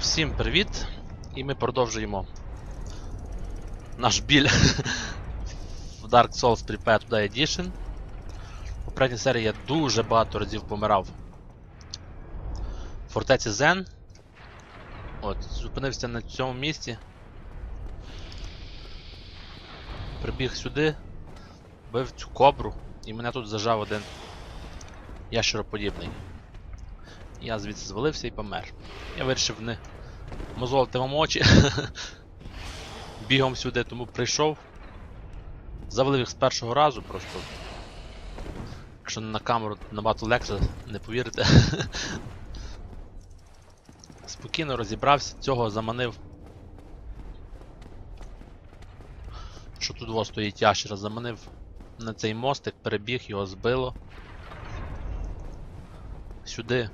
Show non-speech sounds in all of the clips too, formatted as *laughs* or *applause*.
Всім привіт! І ми продовжуємо наш біль *laughs* в Dark Souls Prepared Today Edition. В попередній серії я дуже багато разів помирав в фортеці Зен. От, зупинився на цьому місці. Прибіг сюди, бив цю кобру, і мене тут зажав один ящероподібний. Я звідси звалився і помер. Я вирішив не мозолити вам очі. *laughs* Бігом сюди, тому прийшов. Завалив їх з першого разу просто. Якщо на камеру набагато легше, не повірите. *laughs* Спокійно розібрався, цього заманив. Що тут во стоїть ящера, заманив на цей мостик, перебіг, його збило. Сюди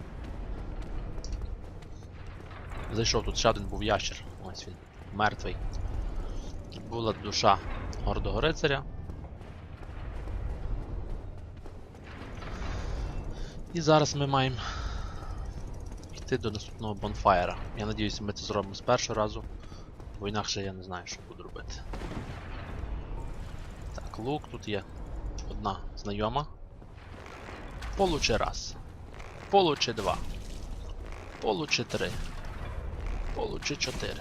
Зайшов тут ще один був ящер. Ось він. Мертвий. Була душа гордого рицаря. І зараз ми маємо йти до наступного бонфаєра. Я надіюся, ми це зробимо з першого разу, бо інакше я не знаю, що буду робити. Так, лук, тут є одна знайома. Получи раз. Получи два. Получи три. Получи 4.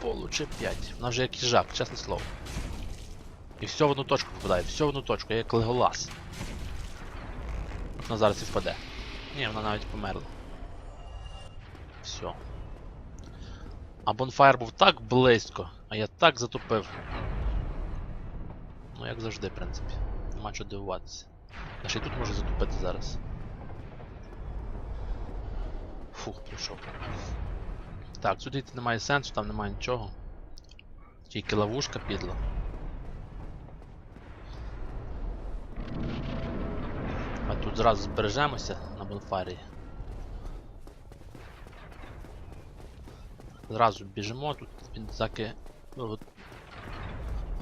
Получи 5. Вона вже як їжак, чесне слово. І все в одну точку попадає, все в одну точку, як леголас. Вона зараз і впаде. Ні, вона навіть померла. Все. А бонфайр був так близько, а я так затупив. Ну, як завжди, в принципі. Нема чого дивуватися. Я ще й тут можу затупити зараз. Фух, прийшов. Так, сюди йти немає сенсу, там немає нічого. Тільки ловушка підла. А тут зразу збережемося на бонфарі. Зразу біжимо, тут він таки ну,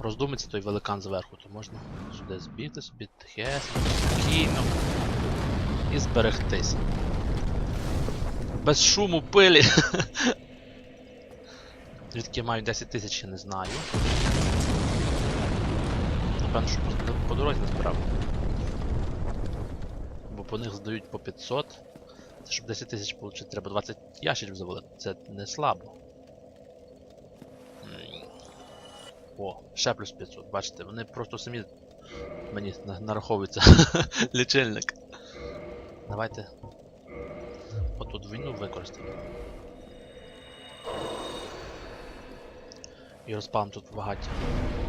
роздумиться той великан зверху, то можна сюди збігти собі тихесно, спокійно і зберегтись. Без шуму пилі. *laughs* Звідки я маю 10 тисяч, я не знаю. Напевно, що по, по дорозі насправді. Бо по них здають по 500. Це щоб 10 тисяч отримати, треба 20 ящиків завалити. Це не слабо. О, ще плюс 500. Бачите, вони просто самі мені нараховуються *laughs* лічильник. Давайте. Отут війну використаємо. І розпалим тут багаття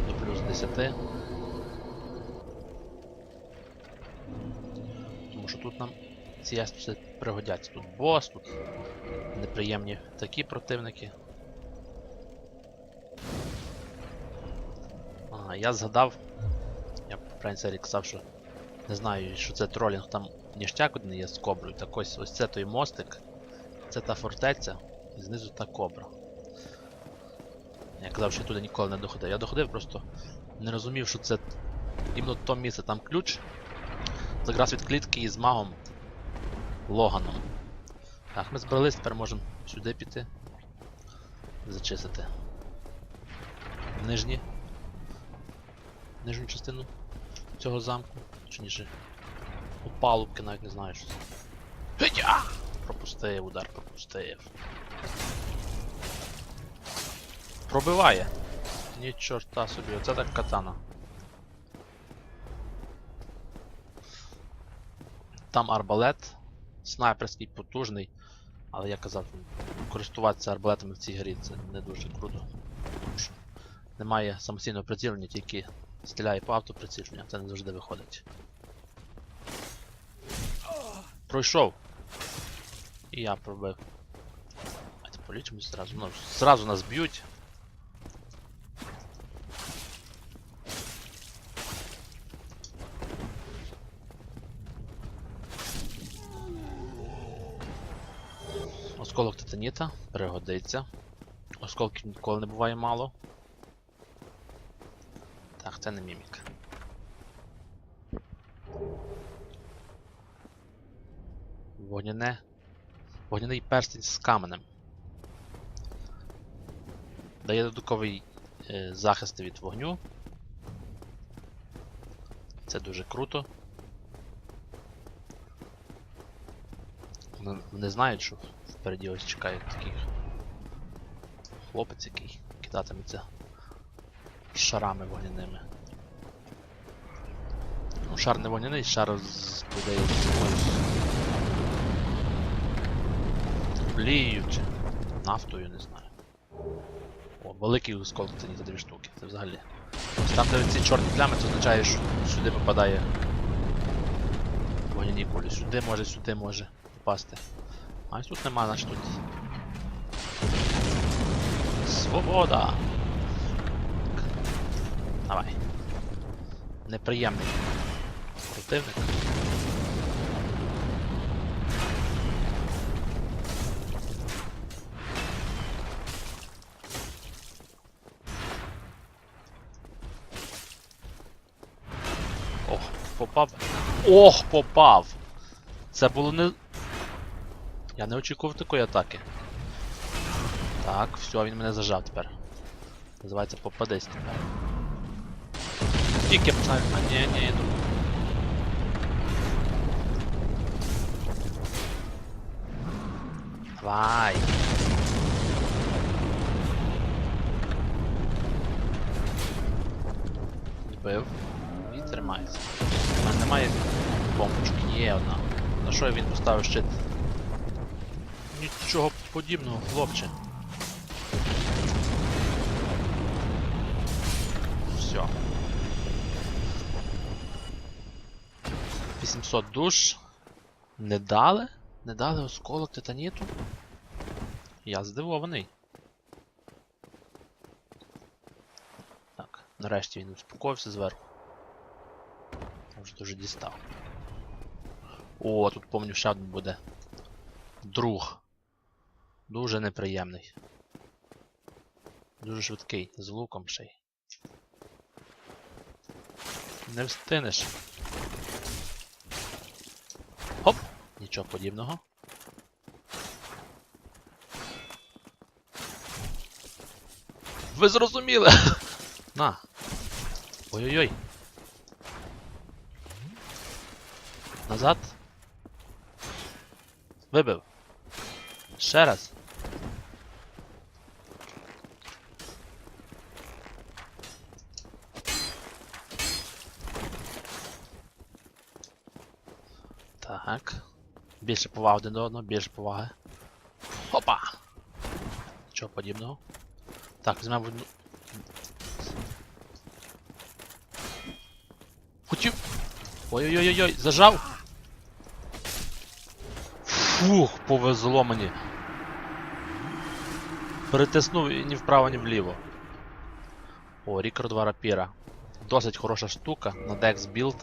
до плюс 10. Тому що тут нам ці яструбці пригодяться. Тут бос, тут неприємні такі противники. Ага, я згадав. Я в принципі казав, що не знаю, що це тролінг там ніштяк один є з коброю. Так ось ось це той мостик, це та фортеця, і знизу та кобра. Я казав, що я туди ніколи не доходив. Я доходив, просто не розумів, що це іменно то місце, там ключ. Заграв від клітки із магом Логаном. Так, ми збрались, тепер можемо сюди піти. Зачистити. Нижні. Нижню частину цього замку. Точніше. Опалубки навіть не знаю, що це. Пропустив удар, пропустив. Пробиває. Ні чорта собі, оце так катана. Там арбалет. Снайперський потужний. Але я казав, користуватися арбалетами в цій грі це не дуже круто. Немає самостійного прицілення, тільки стріляє по автоприцілюванню, це не завжди виходить. Пройшов. І я пробив. Давайте полічимось зразу. Ну, зразу нас б'ють. Осколок титаніта пригодиться. Осколків ніколи не буває мало. Так, це не мімік. Вогняне. Вогняний перстень з каменем. Дає додатковий е, захист від вогню. Це дуже круто. Вони, знають, що впереді ось чекає такий хлопець, який кидатиметься шарами вогняними. Ну, шар не вогняний, шар з буде олією чи нафтою, не знаю. О, великий осколок це ні, за дві штуки, це взагалі. Ось Там, де ці чорні плями, це означає, що сюди попадає вогняні кулі. Сюди може, сюди може попасти. А тут нема, значить тут. Свобода! Давай. Неприємний противник. Ох, попав. Ох, попав! Це було не. Я не очікував такої атаки. Так, все, він мене зажав тепер. Називається попадись тепер. Тільки починаю. А ні, ні, ну. Давай. Збив. І тримається. У мене немає бомбочки, є одна. На що він поставив щит? Нічого подібного, хлопче. Все. 800 душ. Не дали? Не дали осколок титаніту? Я здивований. Так, нарешті він успокоївся зверху. Вже дуже дістав. О, тут помню ще один буде. Друг. Дуже неприємний. Дуже швидкий, з луком ще й. Не встинеш. Хоп! Нічого подібного. Ви зрозуміли! *laughs* На! Ой-ой-ой! Назад. Вибив. Ще раз. Так. Більше поваги один до одного, більше поваги. Хопа! Нічого подібного. Так, візьмемо одну. Хотів. Ой-ой-ой-ой, зажав! Фух, повезло мені. Перетиснув і ні вправо, ні вліво. О, Рікард 2 рапіра. Досить хороша штука на Dex Build.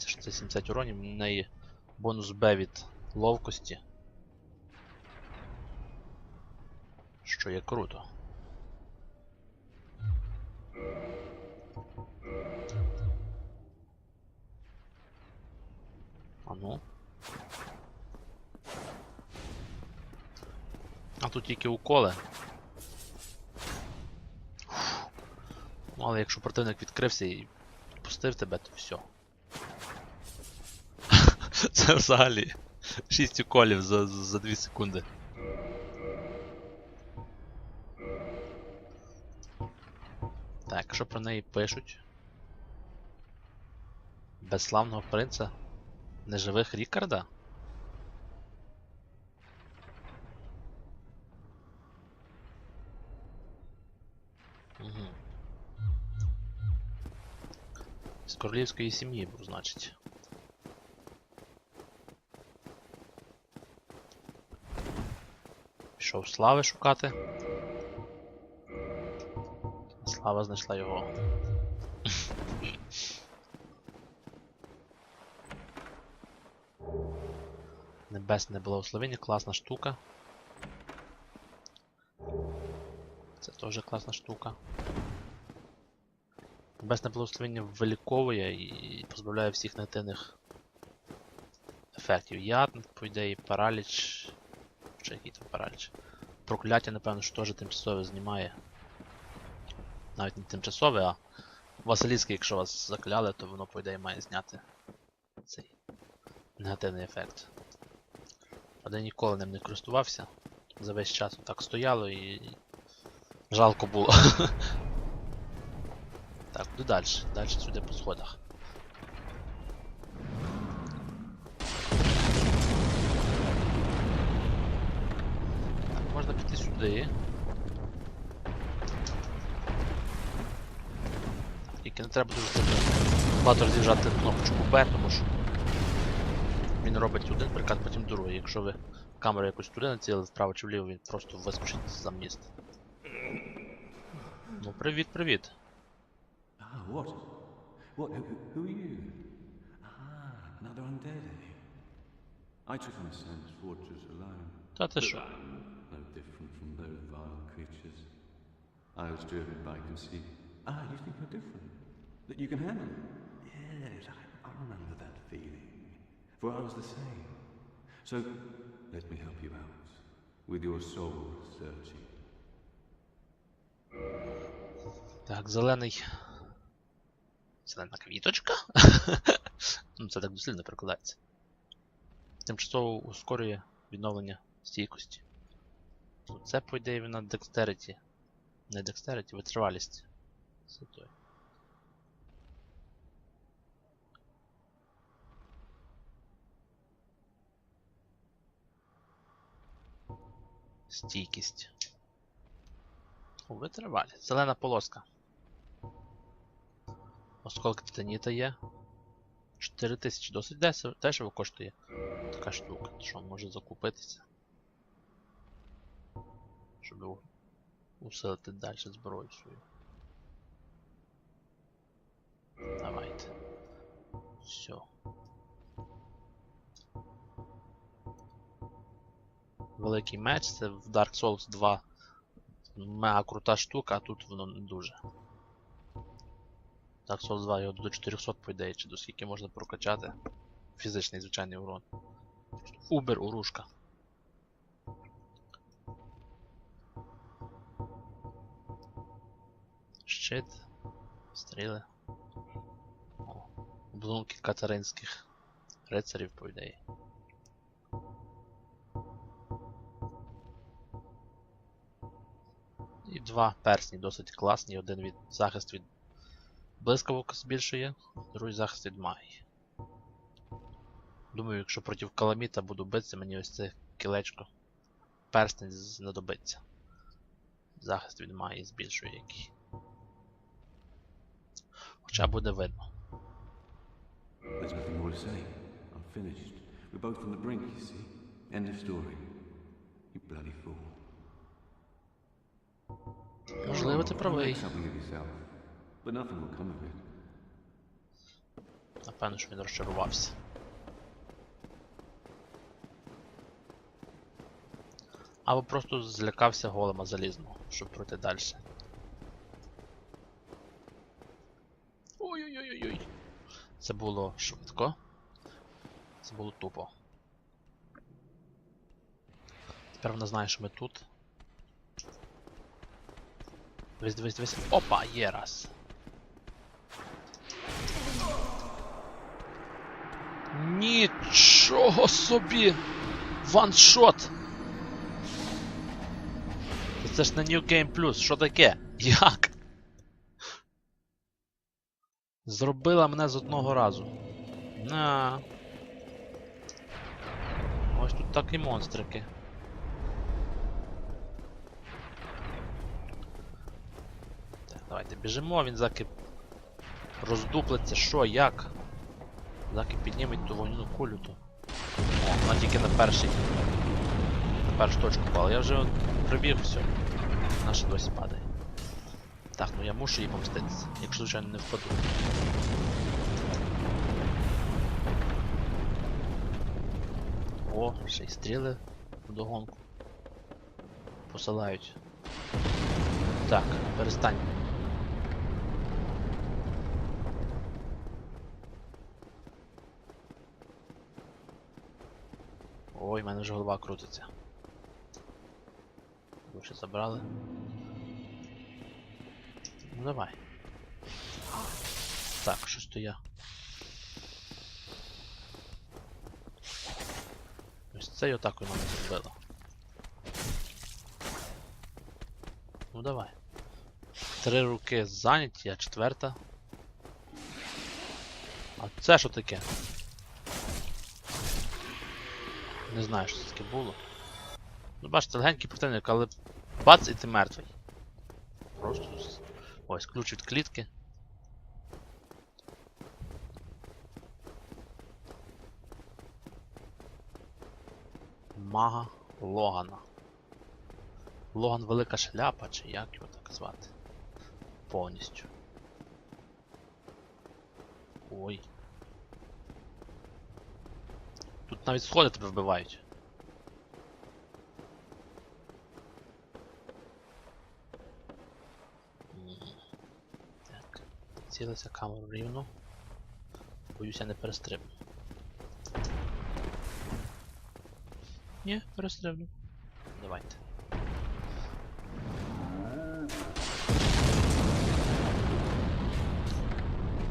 Дивіться, що це 70 уронів, в неї бонус Б від ловкості. Що є круто. А ну. А тут тільки уколи. Ну, але якщо противник відкрився і пустив тебе, то все. *laughs* Це взагалі 6 уколів за, за 2 секунди. Так, що про неї пишуть? Безславного принца неживих Рікарда? Угу. З королівської сім'ї був, значить. Пішов слави шукати. Слава знайшла його. Небесне благословення, класна штука. Це теж класна штука. Небесне благословення виліковує і позбавляє всіх негативних ефектів. Яд, по ідеї, параліч чи який там параліч. Прокляття, напевно, що теж тимчасове знімає. Навіть не тимчасове, а Василійське, якщо вас закляли, то воно, по ідеї, має зняти цей негативний ефект. Але ніколи ним не користувався. За весь час так стояло і. Жалко було. *laughs* так, куди далі? Далі сюди по сходах. Можна піти сюди. Тільки не треба дуже сильно багато разів жати кнопочку B, тому що він робить один приказ, потім другий. Якщо ви камеру якусь туди націлили, вправо чи вліво, він просто вискочить за міст. Ну, привіт, привіт. Ah, what? What? Who, who are you? Ah, another undead. I took on Sam's fortress alone. Та ти що? Different from those vile creatures. I was driven by conceit. Ah, you think you're different? That you can handle it? Yes, I, I remember that feeling. For I was the same. So, let me help you out with your soul searching. Так, зелений. Зелена квіточка? ну, це так дослідно перекладається. Тимчасово ускорює відновлення стійкості. Це, по ідеї, на Dexterity. Не Dexterity, витривалість. Це. Стійкість. О. Зелена полоска. Осколки титаніта є. 4000 досить дешево коштує така штука. Що може закупитися? Щоб усилити далі зброю свою. Давайте. Все. Великий меч це в Dark Souls 2 мега крута штука, а тут воно не дуже. Dark Souls 2 його до 400 по ідеї, чи до скільки можна прокачати. Фізичний звичайний урон. Убер урушка. Щит. Стріли. О, Обломки катаринських рицарів, по ідеї. І два персні досить класні. Один від захист від блискавок збільшує, другий захист від магії. Думаю, якщо проти каламіта буду битися, мені ось це кілечко перстень знадобиться. Захист від магії збільшує який. Хоча буде видно. There's nothing more to say. I'm finished. We're both on the brink, you see. End of story. You bloody fool. Можливо, ти правий. Напевно, що він розчарувався. Або просто злякався голема залізного, щоб пройти далі. Ой-ой-ой-ой. Це було швидко. Це було тупо. Тепер вона знає, що ми тут. Дивись, дивись, дивись. Опа, є раз. Нічого собі! Ваншот! Це ж на New Game Plus, що таке? Як? Зробила мене з одного разу. На. Ось тут так і монстрики. Так, давайте біжимо, він заки роздуплиться, що, як? Заки підніметь ту вогняну кулю, то. О, вона тільки на перший. На першу точку впала. Я вже прибіг все. Наша досі падає. Так, ну я мушу їй помститися, якщо звичайно не впаду. О, ще й стріли вдогонку. Посилають. Так, перестань. Ой, в мене вже голова крутиться. Гроші забрали. Ну давай. Так, щось то я. Ось це атакою нам зробило. Ну давай. Три руки зайняті, а четверта. А це що таке? Не знаю, що це таке було. Ну бачите, легенький противник, але бац і ти мертвий. Ось, ключ від клітки. Мага Логана. Логан велика шляпа, чи як його так звати? Повністю. Ой. Тут навіть сходи тебе вбивають. М, Так. Цілися камеру рівно. Боюся не перестрибну. Ні, перестрибну. Давайте.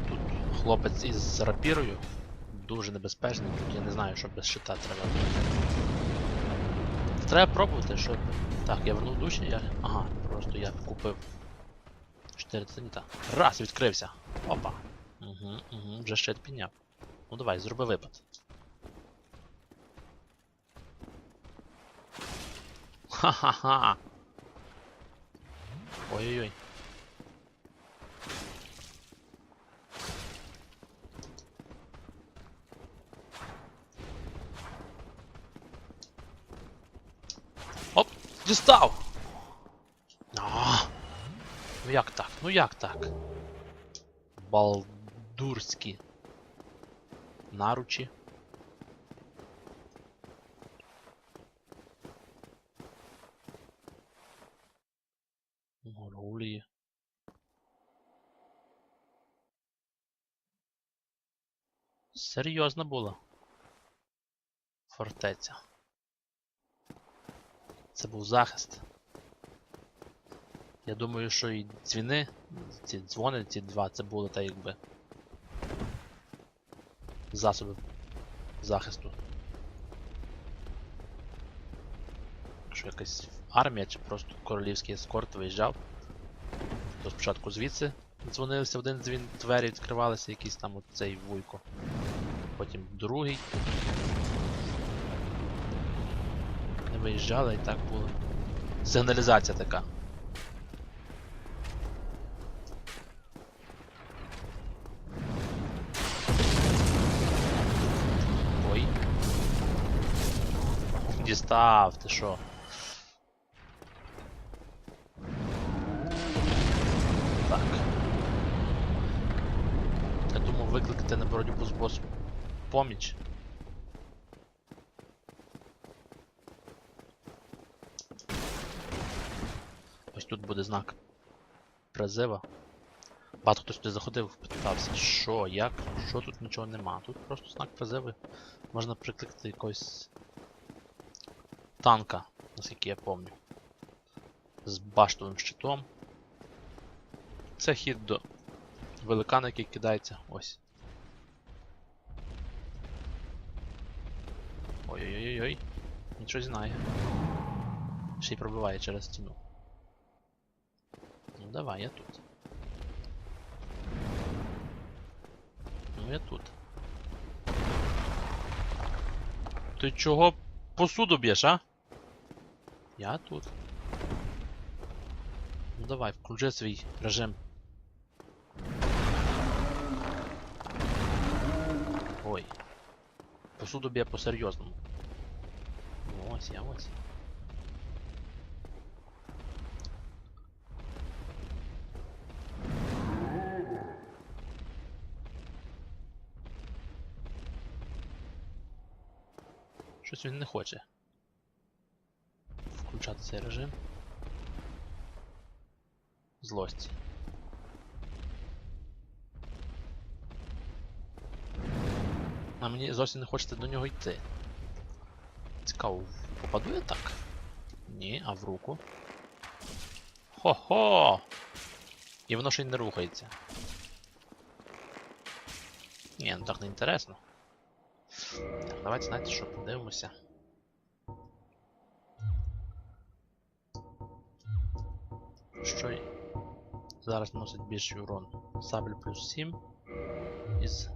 Тут хлопець із рапірою. Дуже небезпечний, тут я не знаю, що без щита треба. Треба пробувати, щоб. Так, я вернув душі, я. Ага, просто я купив 4 циніта. Раз, відкрився. Опа. Угу, угу, вже щит підняв. Ну давай, зроби випад. Ха-ха-ха. Ой-ой-ой. Оп, дістав! Ну як так? Ну як так? Балдурські. Наручі. Горгулії. Серйозно було. Фортеця. Це був захист. Я думаю, що і дзвіни, ці дзвони, ці два, це були так якби. Засоби захисту. Якщо якась армія чи просто королівський ескорт виїжджав, то спочатку звідси дзвонилися в один дзвін, двері відкривалися, якийсь там от цей вуйко. Потім другий. Не виїжджали і так було. Сигналізація така. Дістав, ти що? Так. Я думав викликати на боротьбу з босом поміч. Ось тут буде знак призива. Багато хтось туди заходив, питався, що, як, що тут нічого нема. Тут просто знак призиву. Можна прикликати якогось танка, наскільки я пам'ятаю. З баштовим щитом. Це хід до великана, який кидається. Ось. Ой-ой-ой-ой. Нічого знає. Ще й пробиває через стіну. Ну давай, я тут. Ну я тут. Ти чого посуду б'єш, а? Я тут. Ну давай, включи свій режим. Ой. Посуду б'є по-серйозному. Ось я ось. Щось він не хоче. Включати цей режим. Злості. А мені зовсім не хочеться до нього йти. Цікаво, попаду я так? Ні, а в руку. Хо-хо! І воно ще й не рухається. Ні, ну так не інтересно. Так, давайте знаєте, що подивимося. Що зараз носить більший урон? Сабль плюс 7 із.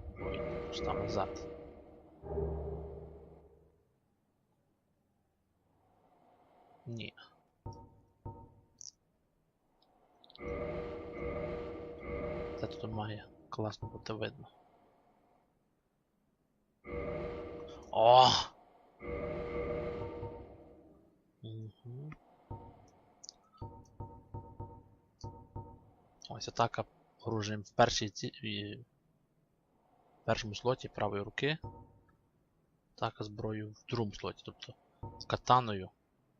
Пуста назад. Ні. Це тут має класно бути видно. О! Ось атака оружием в першій в першому слоті правої руки. Атака зброєю в другому слоті, тобто катаною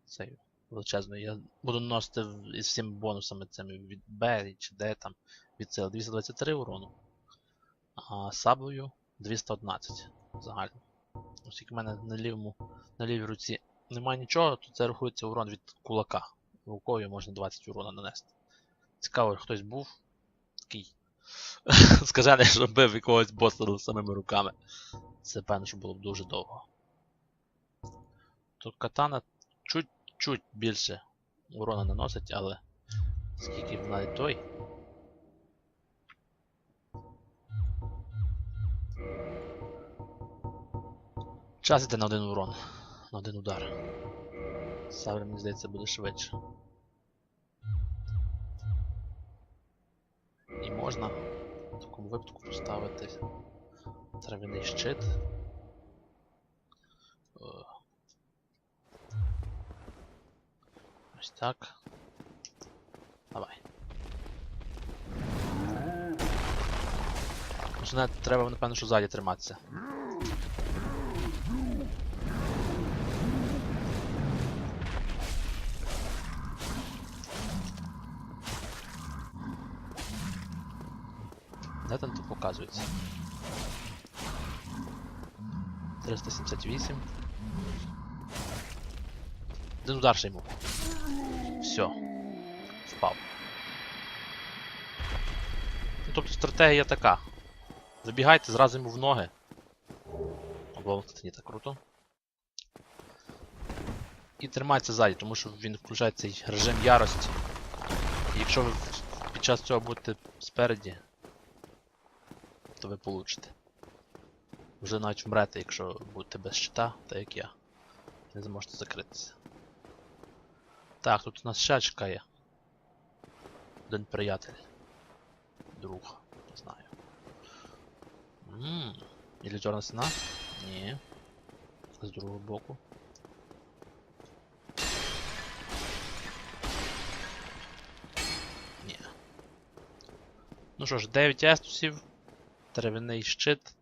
цією величезною. Я буду носити із всіми бонусами цими від Б чи Д там від сил 223 урону, а саблею 211 загально. Оскільки в мене на лівому, на лівій руці немає нічого, то це рахується урон від кулака. Рукою можна 20 урона нанести. Цікаво, хтось був такий. *laughs* Скажений, що бив якогось боса самими руками. Це певно, що було б дуже довго. Тут катана чуть-чуть більше урона наносить, але скільки вона і той. Час іде на один урон, на один удар. Савр, мені здається, буде швидше. І можна в такому випадку поставити трав'яний щит. Е, Ось так. Давай. Треба, напевно, що ззаді триматися. Показується? 378. Один удар ще йому. Все. Впав. Ну, тобто стратегія така. Забігайте зразу йому в ноги. Облом, це не так круто. І тримайтеся ззаді, тому що він включає цей режим ярості. І якщо ви під час цього будете спереді, то ви получите. Вже навіть вмрете, якщо будете без щита, так як я. Не зможете закритися. Так, тут у нас ще чекає. Один приятель. Друг, не знаю. Ммм. Ілюзорна стіна? Ні. З другого боку. Ні. Ну що ж, 9 естусів. Травяний щит.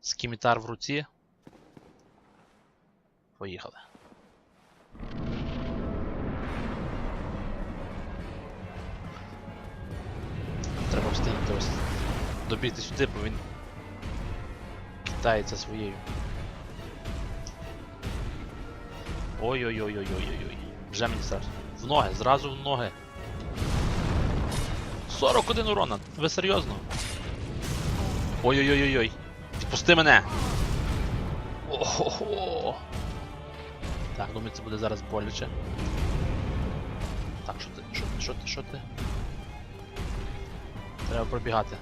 Скімітар в руці. Поїхали. Треба встигнути ось добігти сюди, бо він китається своєю. Ой-ой-ой-ой-ой-ой-ой. Вже мені страшно. В ноги, зразу в ноги. 41 урона. Ви серйозно? Ой-ой-ой-ой-ой. Відпусти мене! Ого. Так, думаю, це буде зараз боляче. Так, що ти? Що ти? Що ти? Що ти? Треба пробігати.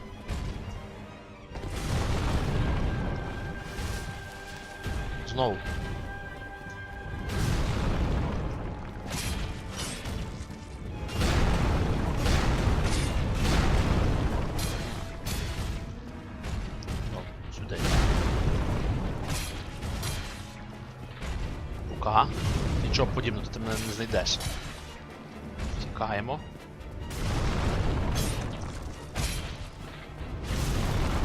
Знову. Нічого подібного, ти мене не знайдеш. Тікаємо.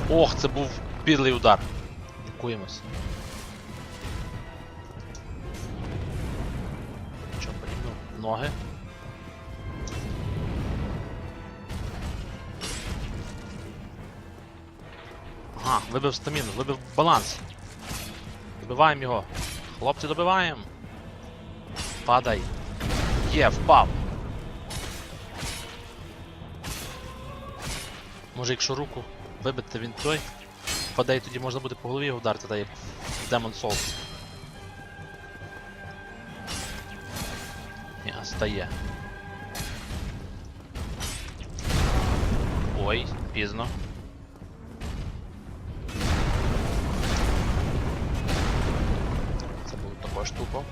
Ох, це був підлий удар. Лікуємось. Нічого подібного. Ноги. Ага, вибив стаміну, вибив баланс. Добиваємо його. Хлопці, добиваємо. Падай. Є, впав. Може, якщо руку вибити, він той. Впаде тоді можна буде по голові його вдарити, та в Demon Souls. Ні, стає. Ой, пізно. Це було також тупо.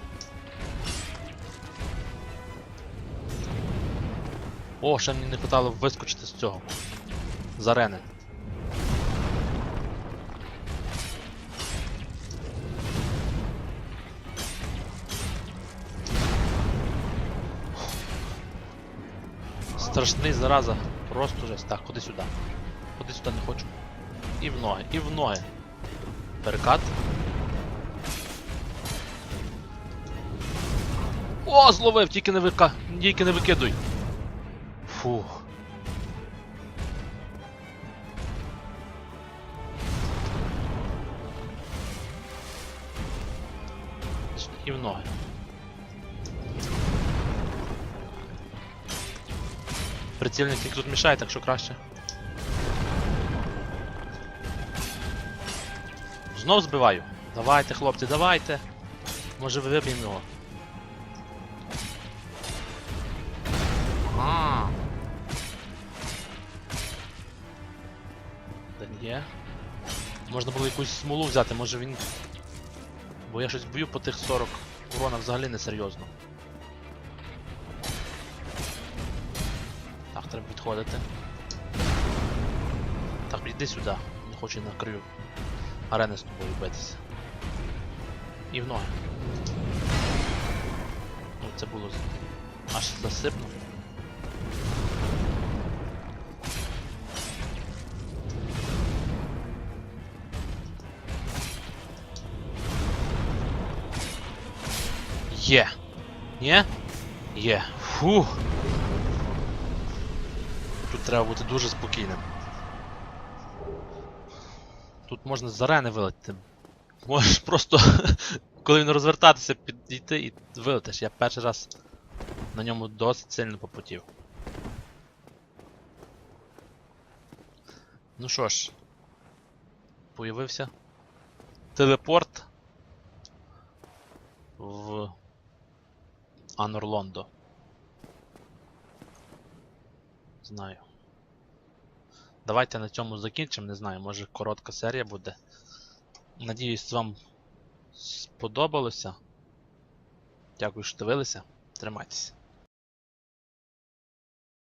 О, ще мені не хватало вискочити з цього. З арени. Страшний зараза. Просто жесть. Так, ходи сюди. Ходи сюди не хочу. І в ноги, і в ноги. Перекат. О, зловив, тільки не вика... тільки не викидуй. Фух. І в. Прицільник тільки тут мішає, так що краще. Знов збиваю. Давайте, хлопці, давайте. Може виб'ємо його. Є. Можна було якусь смолу взяти, може він. Бо я щось б'ю по тих 40 урона взагалі не серйозно. Так, треба відходити. Так, йди сюди. Не хочу на краю. Арени з тобою битися. І в ноги. Ну, це було аж засипно. Є. Є? Є. Фух. Тут треба бути дуже спокійним. Тут можна з арени вилетіти. Можеш просто, *laughs* коли він розвертатися, підійти і вилетиш. Я перший раз на ньому досить сильно попотів. Ну що ж, появився телепорт в Анорлондо. Знаю. Давайте на цьому закінчимо, не знаю, може коротка серія буде. Надіюсь, вам сподобалося. Дякую, що дивилися. Тримайтеся.